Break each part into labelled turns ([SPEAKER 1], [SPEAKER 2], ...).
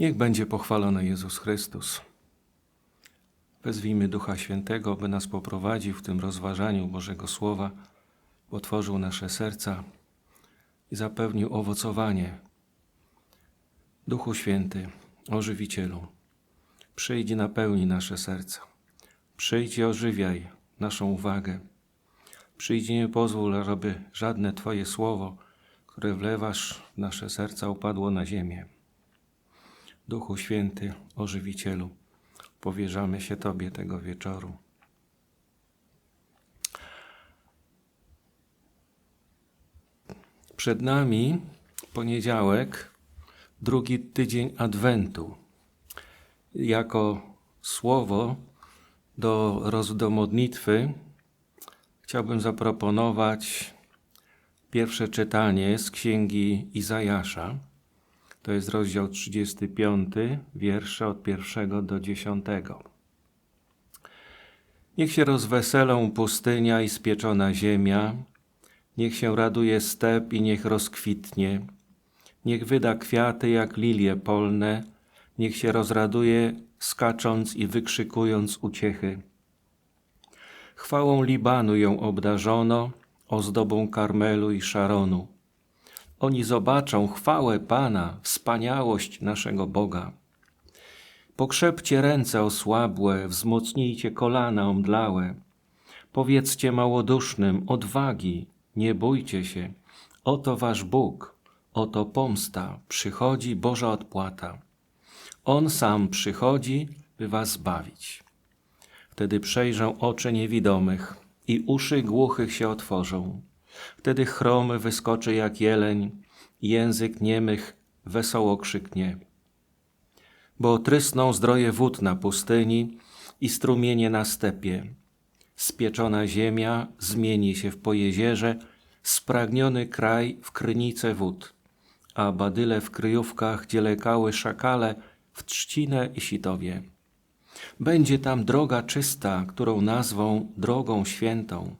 [SPEAKER 1] Niech będzie pochwalony Jezus Chrystus. Wezwijmy Ducha Świętego, by nas poprowadził w tym rozważaniu Bożego Słowa, otworzył nasze serca i zapewnił owocowanie. Duchu Święty, ożywicielu, przyjdź i napełnij nasze serca. Przyjdź i ożywiaj naszą uwagę. Przyjdź i nie pozwól, aby żadne Twoje słowo, które wlewasz w nasze serca, upadło na ziemię. Duchu Święty, ożywicielu, powierzamy się Tobie tego wieczoru. Przed nami poniedziałek, drugi tydzień Adwentu. Jako słowo do, do modlitwy chciałbym zaproponować pierwsze czytanie z księgi Izajasza. To jest rozdział 35, wiersze od pierwszego do dziesiątego. Niech się rozweselą pustynia i spieczona ziemia, niech się raduje step i niech rozkwitnie, niech wyda kwiaty jak lilie polne, niech się rozraduje skacząc i wykrzykując uciechy. Chwałą Libanu ją obdarzono, ozdobą Karmelu i Szaronu. Oni zobaczą chwałę Pana, wspaniałość naszego Boga. Pokrzepcie ręce osłabłe, wzmocnijcie kolana omdlałe. Powiedzcie małodusznym, odwagi, nie bójcie się. Oto wasz Bóg, oto pomsta, przychodzi Boża odpłata. On sam przychodzi, by was zbawić. Wtedy przejrzą oczy niewidomych i uszy głuchych się otworzą. Wtedy chromy wyskoczy jak jeleń, język niemych wesoło krzyknie. Bo trysną zdroje wód na pustyni i strumienie na stepie. Spieczona ziemia zmieni się w pojezierze, spragniony kraj w krynice wód, a badyle w kryjówkach, gdzie lekały szakale, w trzcinę i sitowie. Będzie tam droga czysta, którą nazwą drogą świętą.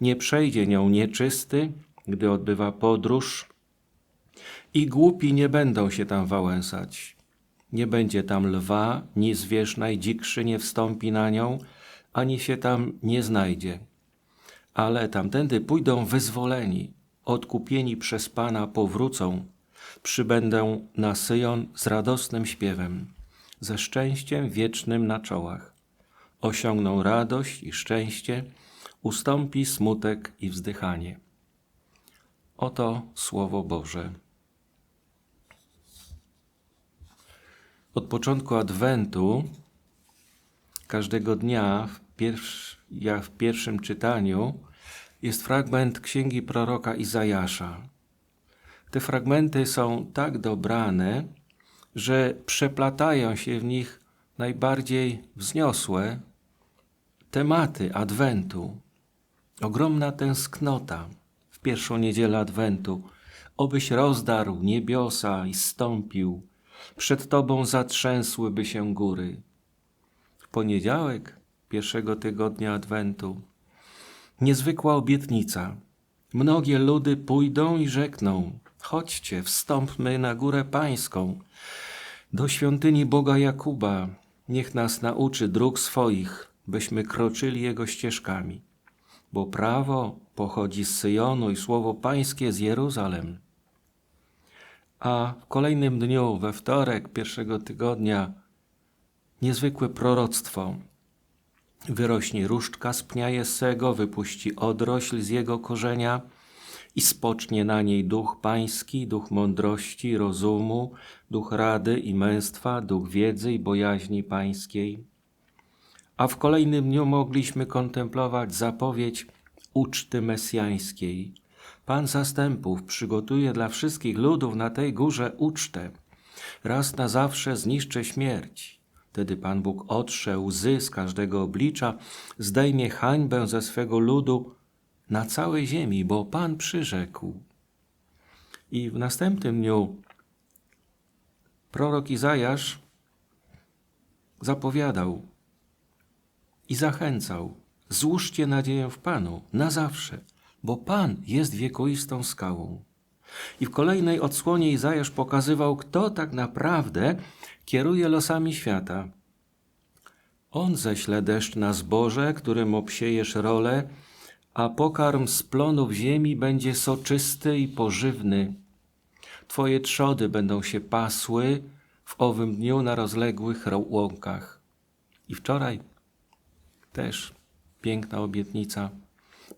[SPEAKER 1] Nie przejdzie nią nieczysty, gdy odbywa podróż, i głupi nie będą się tam wałęsać. Nie będzie tam lwa, ni zwierz najdzikszy nie wstąpi na nią, ani się tam nie znajdzie. Ale tamtędy pójdą wyzwoleni, odkupieni przez Pana powrócą, przybędą na Syjon z radosnym śpiewem, ze szczęściem wiecznym na czołach. Osiągną radość i szczęście, ustąpi smutek i wzdychanie. Oto Słowo Boże. Od początku Adwentu, każdego dnia, w, w pierwszym czytaniu, jest fragment księgi proroka Izajasza. Te fragmenty są tak dobrane, że przeplatają się w nich najbardziej wzniosłe tematy Adwentu. Ogromna tęsknota w pierwszą niedzielę Adwentu, obyś rozdarł niebiosa i stąpił, przed Tobą zatrzęsłyby się góry. W poniedziałek pierwszego tygodnia Adwentu niezwykła obietnica. Mnogie ludy pójdą i rzekną: Chodźcie, wstąpmy na górę pańską, do świątyni Boga Jakuba. Niech nas nauczy dróg swoich, byśmy kroczyli jego ścieżkami. Bo prawo pochodzi z Syjonu i słowo pańskie z Jeruzalem. A w kolejnym dniu, we wtorek pierwszego tygodnia, niezwykłe proroctwo. Wyrośnie różdżka z pnia Jesego, wypuści odrośl z jego korzenia i spocznie na niej duch pański, duch mądrości, rozumu, duch rady i męstwa, duch wiedzy i bojaźni pańskiej. A w kolejnym dniu mogliśmy kontemplować zapowiedź uczty mesjańskiej. Pan zastępów przygotuje dla wszystkich ludów na tej górze ucztę. Raz na zawsze zniszczy śmierć. Wtedy Pan Bóg otrze łzy z każdego oblicza, zdejmie hańbę ze swego ludu na całej ziemi, bo Pan przyrzekł. I w następnym dniu prorok Izajasz zapowiadał i zachęcał: Złóżcie nadzieję w Panu na zawsze, bo Pan jest wiekuistą skałą. I w kolejnej odsłonie Izajasz pokazywał, kto tak naprawdę kieruje losami świata. On ześle deszcz na zboże, którym obsiejesz rolę, a pokarm z plonów ziemi będzie soczysty i pożywny. Twoje trzody będą się pasły w owym dniu na rozległych ro- łąkach. I wczoraj też piękna obietnica.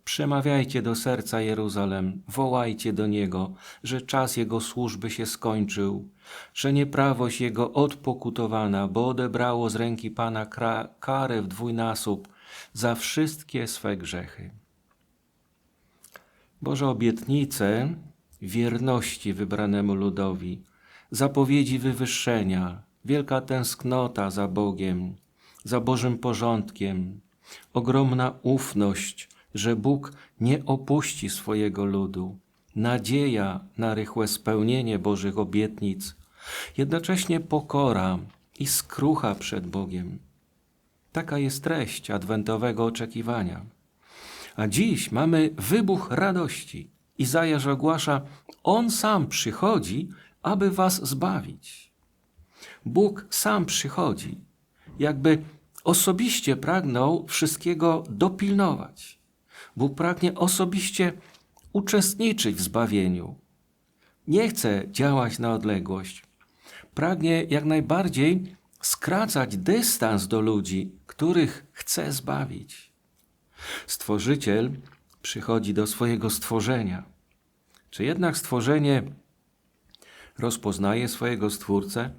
[SPEAKER 1] Przemawiajcie do serca Jeruzalem, wołajcie do Niego, że czas Jego służby się skończył, że nieprawość Jego odpokutowana, bo odebrało z ręki Pana karę w dwójnasób za wszystkie swe grzechy. Boże obietnice wierności wybranemu ludowi, zapowiedzi wywyższenia, wielka tęsknota za Bogiem, za Bożym porządkiem, ogromna ufność, że Bóg nie opuści swojego ludu, nadzieja na rychłe spełnienie Bożych obietnic, jednocześnie pokora i skrucha przed Bogiem. Taka jest treść adwentowego oczekiwania. A dziś mamy wybuch radości. Izajasz ogłasza, On sam przychodzi, aby was zbawić. Bóg sam przychodzi, jakby osobiście pragnął wszystkiego dopilnować. Bóg pragnie osobiście uczestniczyć w zbawieniu. Nie chce działać na odległość. Pragnie jak najbardziej skracać dystans do ludzi, których chce zbawić. Stworzyciel przychodzi do swojego stworzenia. Czy jednak stworzenie rozpoznaje swojego stwórcę?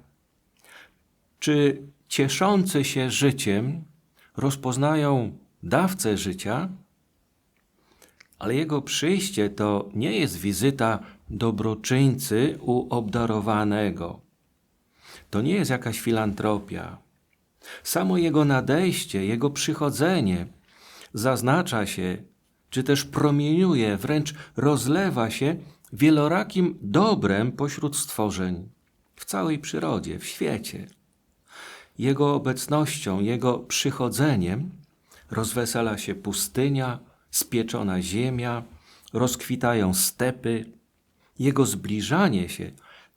[SPEAKER 1] Czy cieszący się życiem rozpoznają dawcę życia? Ale jego przyjście to nie jest wizyta dobroczyńcy u obdarowanego. To nie jest jakaś filantropia. Samo jego nadejście, jego przychodzenie zaznacza się, czy też promieniuje, wręcz rozlewa się wielorakim dobrem pośród stworzeń, w całej przyrodzie, w świecie. Jego obecnością, Jego przychodzeniem rozwesela się pustynia, spieczona ziemia, rozkwitają stepy. Jego zbliżanie się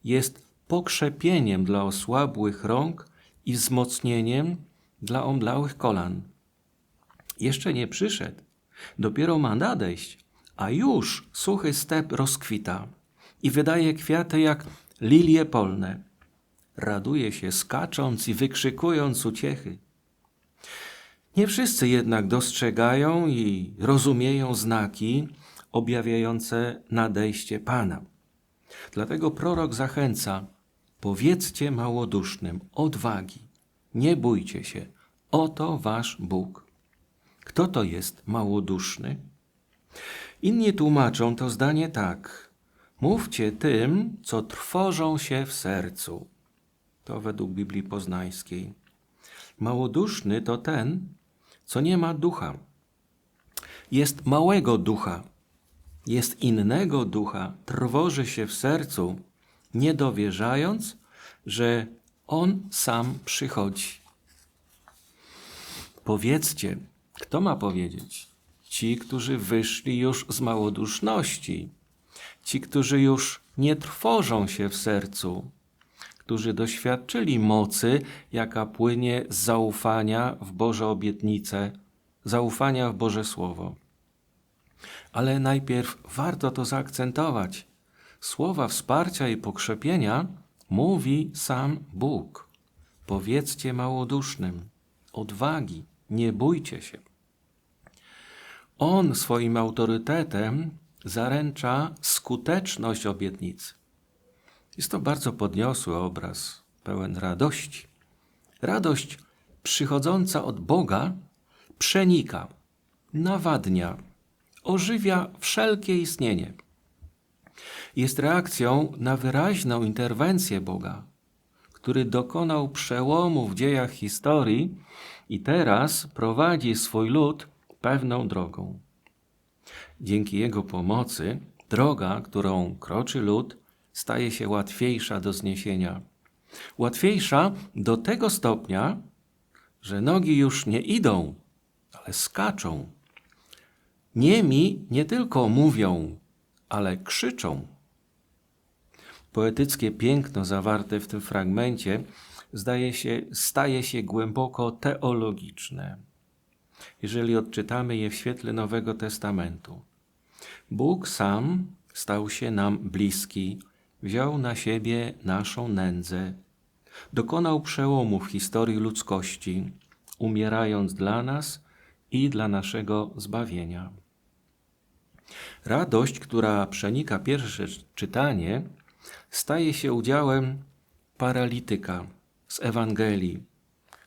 [SPEAKER 1] jest pokrzepieniem dla osłabłych rąk i wzmocnieniem dla omdlałych kolan. Jeszcze nie przyszedł, dopiero ma nadejść, a już suchy step rozkwita i wydaje kwiaty jak lilie polne. Raduje się skacząc i wykrzykując uciechy. Nie wszyscy jednak dostrzegają i rozumieją znaki objawiające nadejście Pana. Dlatego prorok zachęca: powiedzcie małodusznym, odwagi, nie bójcie się, oto wasz Bóg. Kto to jest małoduszny? Inni tłumaczą to zdanie tak: mówcie tym, co trwożą się w sercu. To według Biblii Poznańskiej. Małoduszny to ten, co nie ma ducha. Jest małego ducha, jest innego ducha, trwoży się w sercu, nie dowierzając, że on sam przychodzi. Powiedzcie, kto ma powiedzieć? Ci, którzy wyszli już z małoduszności, ci, którzy już nie trwożą się w sercu, którzy doświadczyli mocy, jaka płynie z zaufania w Boże obietnice, zaufania w Boże Słowo. Ale najpierw warto to zaakcentować. Słowa wsparcia i pokrzepienia mówi sam Bóg. Powiedzcie małodusznym, odwagi, nie bójcie się. On swoim autorytetem zaręcza skuteczność obietnicy. Jest to bardzo podniosły obraz, pełen radości. Radość przychodząca od Boga przenika, nawadnia, ożywia wszelkie istnienie. Jest reakcją na wyraźną interwencję Boga, który dokonał przełomu w dziejach historii i teraz prowadzi swój lud pewną drogą. Dzięki Jego pomocy droga, którą kroczy lud, staje się łatwiejsza do zniesienia. Łatwiejsza do tego stopnia, że nogi już nie idą, ale skaczą. Niemi nie tylko mówią, ale krzyczą. Poetyckie piękno zawarte w tym fragmencie zdaje się, staje się głęboko teologiczne, jeżeli odczytamy je w świetle Nowego Testamentu. Bóg sam stał się nam bliski, wziął na siebie naszą nędzę, dokonał przełomu w historii ludzkości, umierając dla nas i dla naszego zbawienia. Radość, która przenika pierwsze czytanie, staje się udziałem paralityka z Ewangelii,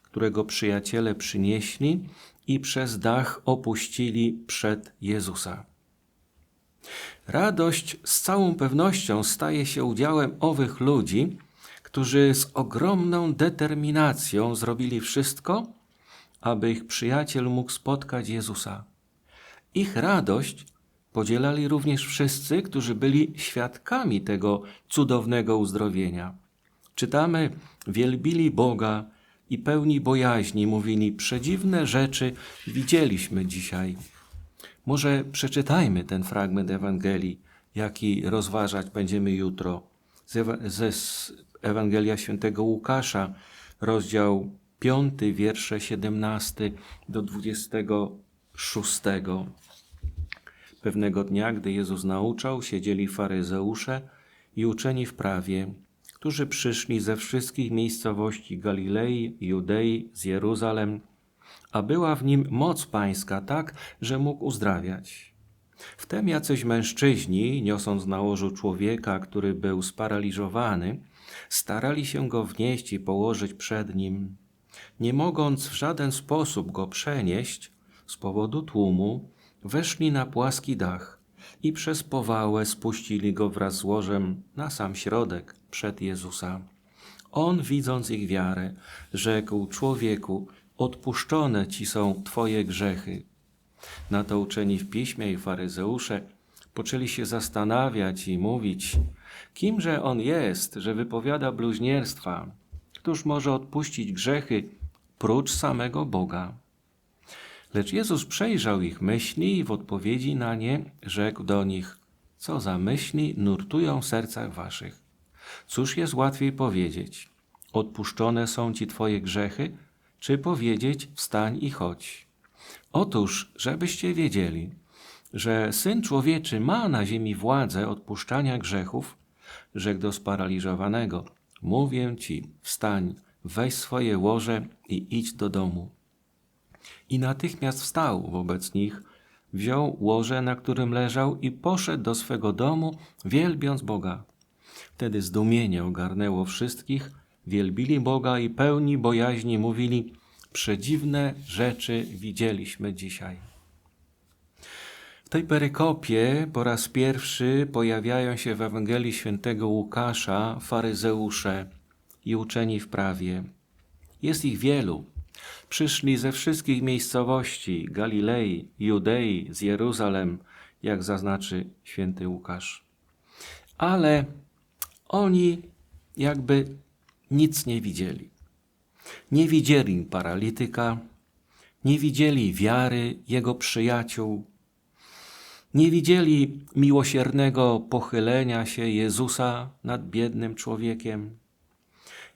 [SPEAKER 1] którego przyjaciele przynieśli i przez dach opuścili przed Jezusa. Radość z całą pewnością staje się udziałem owych ludzi, którzy z ogromną determinacją zrobili wszystko, aby ich przyjaciel mógł spotkać Jezusa. Ich radość podzielali również wszyscy, którzy byli świadkami tego cudownego uzdrowienia. Czytamy, wielbili Boga i pełni bojaźni mówili, przedziwne rzeczy widzieliśmy dzisiaj. Może przeczytajmy ten fragment Ewangelii, jaki rozważać będziemy jutro. Ze Ewangelia świętego Łukasza, rozdział 5, wiersze 17 do 26. Pewnego dnia, gdy Jezus nauczał, siedzieli faryzeusze i uczeni w prawie, którzy przyszli ze wszystkich miejscowości Galilei, Judei, z Jeruzalem, a była w nim moc pańska tak, że mógł uzdrawiać. Wtem jacyś mężczyźni, niosąc na łożu człowieka, który był sparaliżowany, starali się go wnieść i położyć przed nim. Nie mogąc w żaden sposób go przenieść z powodu tłumu, weszli na płaski dach i przez powałę spuścili go wraz z łożem na sam środek przed Jezusa. On, widząc ich wiarę, rzekł człowieku, odpuszczone ci są twoje grzechy. Na to uczeni w piśmie i faryzeusze poczęli się zastanawiać i mówić, kimże on jest, że wypowiada bluźnierstwa? Któż może odpuścić grzechy prócz samego Boga? Lecz Jezus przejrzał ich myśli i w odpowiedzi na nie rzekł do nich: Co za myśli nurtują w sercach waszych? Cóż jest łatwiej powiedzieć? Odpuszczone są ci twoje grzechy, czy powiedzieć: Wstań i chodź? Otóż, żebyście wiedzieli, że syn człowieczy ma na ziemi władzę odpuszczania grzechów, rzekł do sparaliżowanego: Mówię ci, wstań, weź swoje łoże i idź do domu. I natychmiast wstał wobec nich, wziął łoże, na którym leżał i poszedł do swego domu, wielbiąc Boga. Wtedy zdumienie ogarnęło wszystkich, wielbili Boga i pełni bojaźni mówili: Przedziwne rzeczy widzieliśmy dzisiaj. W tej perykopie po raz pierwszy pojawiają się w Ewangelii świętego Łukasza faryzeusze i uczeni w prawie. Jest ich wielu. Przyszli ze wszystkich miejscowości Galilei, Judei, z Jeruzalem, jak zaznaczy święty Łukasz. Ale oni jakby nic nie widzieli. Nie widzieli paralityka, nie widzieli wiary jego przyjaciół, nie widzieli miłosiernego pochylenia się Jezusa nad biednym człowiekiem,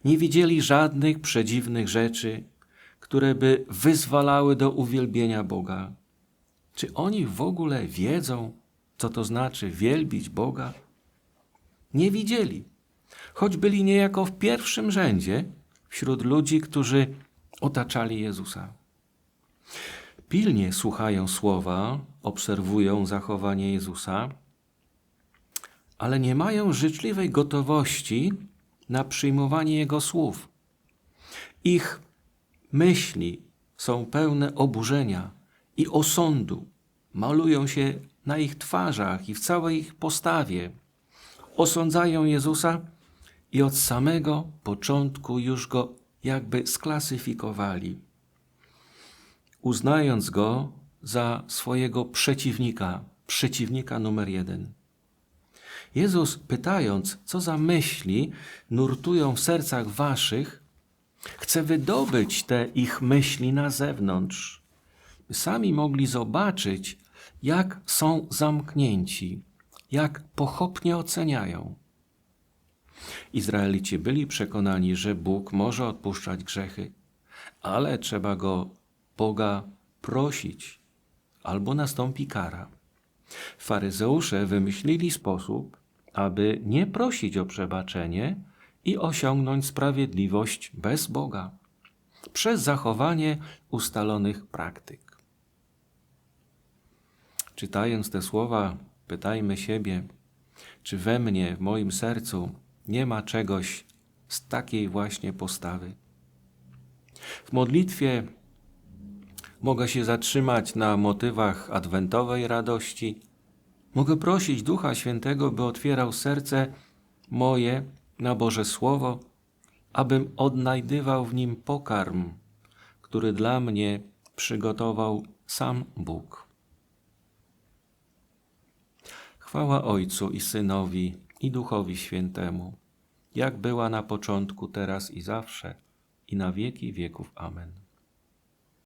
[SPEAKER 1] nie widzieli żadnych przedziwnych rzeczy, które by wyzwalały do uwielbienia Boga. Czy oni w ogóle wiedzą, co to znaczy wielbić Boga? Nie widzieli, choć byli niejako w pierwszym rzędzie wśród ludzi, którzy otaczali Jezusa. Pilnie słuchają słowa, obserwują zachowanie Jezusa, ale nie mają życzliwej gotowości na przyjmowanie Jego słów. Ich myśli są pełne oburzenia i osądu, malują się na ich twarzach i w całej ich postawie. Osądzają Jezusa i od samego początku już go jakby sklasyfikowali, uznając go za swojego przeciwnika, przeciwnika numer jeden. Jezus, pytając, co za myśli nurtują w sercach waszych, chce wydobyć te ich myśli na zewnątrz, by sami mogli zobaczyć, jak są zamknięci, jak pochopnie oceniają. Izraelici byli przekonani, że Bóg może odpuszczać grzechy, ale trzeba go Boga prosić, albo nastąpi kara. Faryzeusze wymyślili sposób, aby nie prosić o przebaczenie i osiągnąć sprawiedliwość bez Boga przez zachowanie ustalonych praktyk. Czytając te słowa, pytajmy siebie, czy we mnie, w moim sercu nie ma czegoś z takiej właśnie postawy. W modlitwie mogę się zatrzymać na motywach adwentowej radości. Mogę prosić Ducha Świętego, by otwierał serce moje na Boże Słowo, abym odnajdywał w nim pokarm, który dla mnie przygotował sam Bóg. Chwała Ojcu i Synowi i Duchowi Świętemu, jak była na początku, teraz i zawsze, i na wieki wieków. Amen.